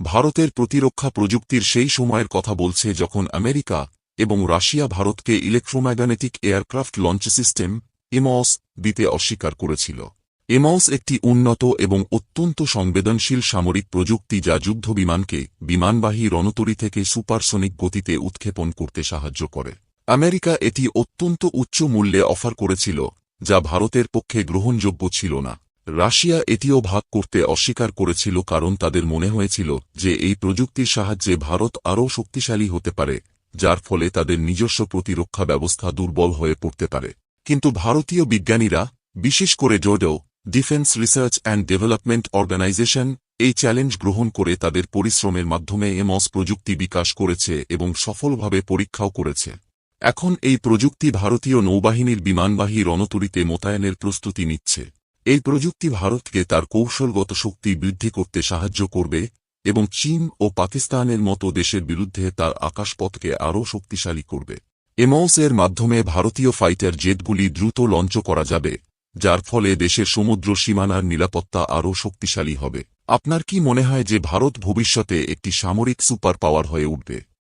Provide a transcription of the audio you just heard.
ভারতের প্রতিরক্ষা প্রযুক্তির সেই সময়ের কথা বলছে যখন আমেরিকা এবং রাশিয়া ভারতকে electromagnetic aircraft launch system EMALS দিতে অস্বীকার করেছিল। এমস একটি উন্নত এবং অত্যন্ত সংবেদনশীল সামরিক প্রযুক্তি যা যুদ্ধবিমানকে বিমানবাহী রণতরী থেকে সুপারসনিক গতিতে উৎক্ষেপণ করতে সাহায্য করে। আমেরিকা এটি অত্যন্ত উচ্চ মূল্যে অফার করেছিল, যা ভারতের পক্ষে গ্রহণযোগ্য ছিল না। রাশিয়া এটিও ভাগ করতে অস্বীকার করেছিল কারণ তাদের মনে হয়েছিল যে এই প্রযুক্তির সাহায্যে ভারত আরও শক্তিশালী হতে পারে, যার ফলে তাদের নিজস্ব প্রতিরক্ষা ব্যবস্থা দুর্বল হয়ে পড়তে পারে। কিন্তু ভারতীয় বিজ্ঞানীরা, বিশেষ করে Xodo, defence research and development organisation, এই চ্যালেঞ্জ গ্রহণ করে তাদের পরিশ্রমের মাধ্যমে এমস প্রযুক্তি বিকাশ করেছে এবং সফলভাবে পরীক্ষাও করেছে। এখন এই প্রযুক্তি ভারতীয় নৌবাহিনীর বিমানবাহী রণতরীতে মোতায়েনের প্রস্তুতি নিচ্ছে। এই প্রযুক্তি ভারতকে তার কৌশলগত শক্তি বৃদ্ধি করতে সাহায্য করবে এবং চীন ও পাকিস্তানের মতো দেশের বিরুদ্ধে তার আকাশপথকে আরও শক্তিশালী করবে। এমস এর মাধ্যমে ভারতীয় ফাইটার জেটগুলি দ্রুত লঞ্চ করা যাবে, যার ফলে দেশের সমুদ্র সীমানার নিরাপত্তা আরও শক্তিশালী হবে। আপনার কি মনে হয় যে ভারত ভবিষ্যতে একটি সামরিক সুপার পাওয়ার হয়ে উঠবে?